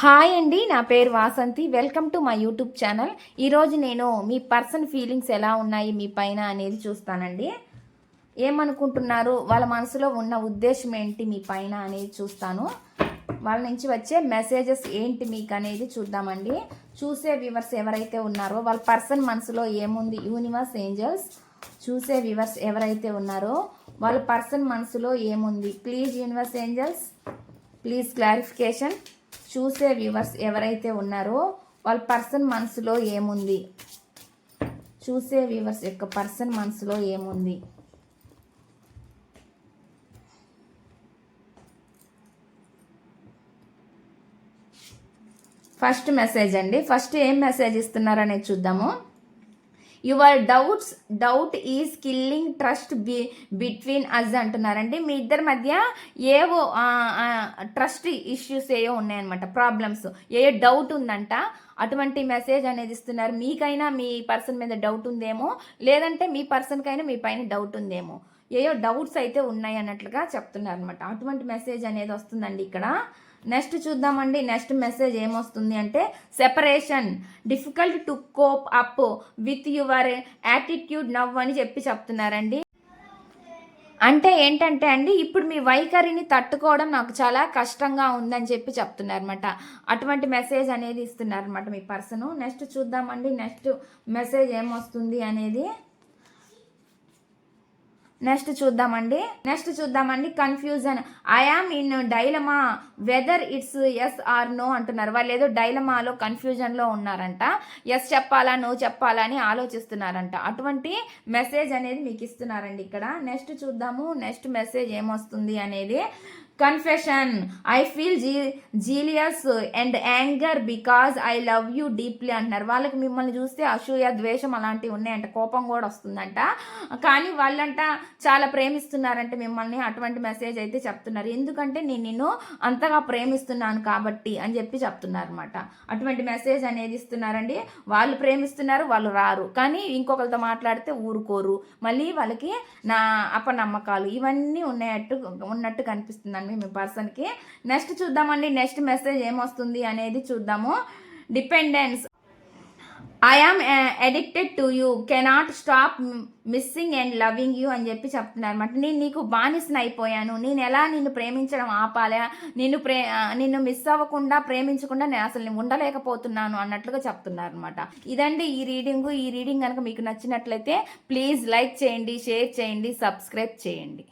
Hi అండి నా పేరు Vasanthi. Welcome to my YouTube channel. ఈరోజు నేను మీ పర్సన్ ఫీలింగ్స్ ఎలా ఉన్నాయి మీ పైన అనేది చూస్తానండి. ఏమనుకుంటున్నారు వాళ్ళ మనసులో ఉన్న ఉద్దేశం ఏంటి మీ పైన అనేది చూస్తాను. వాళ్ళ నుంచి వచ్చే మెసేజెస్ ఏంటి మీకు అనేది చూద్దామండి. చూసే వ్యూవర్స్ ఎవరైతే ఉన్నారో వాళ్ళ పర్సన్ మనసులో ఏముంది యూనివర్స్ ఏంజల్స్. చూసే వ్యూవర్స్ ఎవరైతే ఉన్నారో వాళ్ళ పర్సన్ మనసులో ఏముంది please universe angels. Please clarification. చూసే వ్యూవర్స్ ఎవరైతే ఉన్నారో వాళ్ళ పర్సన్ మనసులో ఏముంది? చూసే వ్యూవర్స్ యొక్క పర్సన్ మనసులో ఏముంది? ఫస్ట్ మెసేజ్ అండి. ఫస్ట్ ఏం మెసేజ్ ఇస్తున్నారు అనేది చూద్దాము. Your doubts doubt is killing trust b between us అంటున్నారండి. మీ ఇద్దరి మధ్య ఏవో ట్రస్ట్ ఇష్యూస్ ఏవో ఉన్నాయన్నమాట ప్రాబ్లమ్స్ ఏ డౌట్ ఉందంట అటువంటి మెసేజ్ అనేది ఇస్తున్నారు. మీకైనా మీ పర్సన్ మీద డౌట్ ఉందేమో లేదంటే మీ పర్సన్కైనా మీ పైన డౌట్ ఉందేమో. ఏయో డౌట్స్ అయితే ఉన్నాయి అన్నట్లుగా చెప్తున్నారు అనమాట అటువంటి మెసేజ్ అనేది వస్తుందండి ఇక్కడ. నెక్స్ట్ చూద్దామండి నెక్స్ట్ మెసేజ్ ఏమొస్తుంది అంటే separation difficult to cope up with your attitude now అని చెప్పి చెప్తున్నారండి. అంటే ఏంటంటే అండి ఇప్పుడు మీ వైఖరిని తట్టుకోవడం నాకు చాలా కష్టంగా ఉందని చెప్పి చెప్తున్నారనమాట అటువంటి మెసేజ్ అనేది ఇస్తున్నారనమాట మీ పర్సను. నెక్స్ట్ చూద్దామండి నెక్స్ట్ మెసేజ్ ఏమొస్తుంది అనేది. నెక్స్ట్ చూద్దామండి. నెక్స్ట్ చూద్దామండి. Confusion. I am in dilemma whether it's yes or no అంటున్నారు. వాళ్ళు ఏదో డైలమాలో కన్ఫ్యూజన్లో ఉన్నారంట. ఎస్ చెప్పాలా నో చెప్పాలా అని ఆలోచిస్తున్నారంట. అటువంటి మెసేజ్ అనేది మీకు ఇస్తున్నారండి ఇక్కడ. నెక్స్ట్ చూద్దాము. నెక్స్ట్ మెసేజ్ ఏమొస్తుంది అనేది confession I feel g jealous and anger because I love you deeply అంటున్నారు. వాళ్ళకి మిమ్మల్ని చూస్తే అసూయ ద్వేషం అలాంటివి ఉన్నాయంట. కోపం కూడా వస్తుందంట. కానీ వాళ్ళంట చాలా ప్రేమిస్తున్నారంటే మిమ్మల్ని. అటువంటి మెసేజ్ అయితే చెప్తున్నారు. ఎందుకంటే నేను నిన్ను అంతగా ప్రేమిస్తున్నాను కాబట్టి అని చెప్పి చెప్తున్నారు అనమాట అటువంటి మెసేజ్ అనేది ఇస్తున్నారండి. వాళ్ళు ప్రేమిస్తున్నారు వాళ్ళు రారు. కానీ ఇంకొకరితో మాట్లాడితే ఊరుకోరు. మళ్ళీ వాళ్ళకి నా అపనమ్మకాలు ఇవన్నీ ఉన్నట్టు ఉన్నట్టు మేము పర్సన్కి. నెక్స్ట్ చూద్దామండి నెక్స్ట్ మెసేజ్ ఏమొస్తుంది అనేది చూద్దాము. Dependence. I am addicted to you cannot stop missing and loving you అని చెప్పి చెప్తున్నారు అనమాట నేను నీకు బానిసన అయిపోయాను. నేను ఎలా నిన్ను ప్రేమించడం ఆపాలా? నిన్ను ప్రే నిన్ను మిస్ అవ్వకుండా ప్రేమించకుండా నేను అసలు ఉండలేకపోతున్నాను అన్నట్లుగా చెప్తున్నారు అనమాట ఇదండి ఈ రీడింగ్ ఈ రీడింగ్ కనుక మీకు నచ్చినట్లయితే ప్లీజ్ లైక్ చేయండి షేర్ చేయండి సబ్స్క్రైబ్ చేయండి.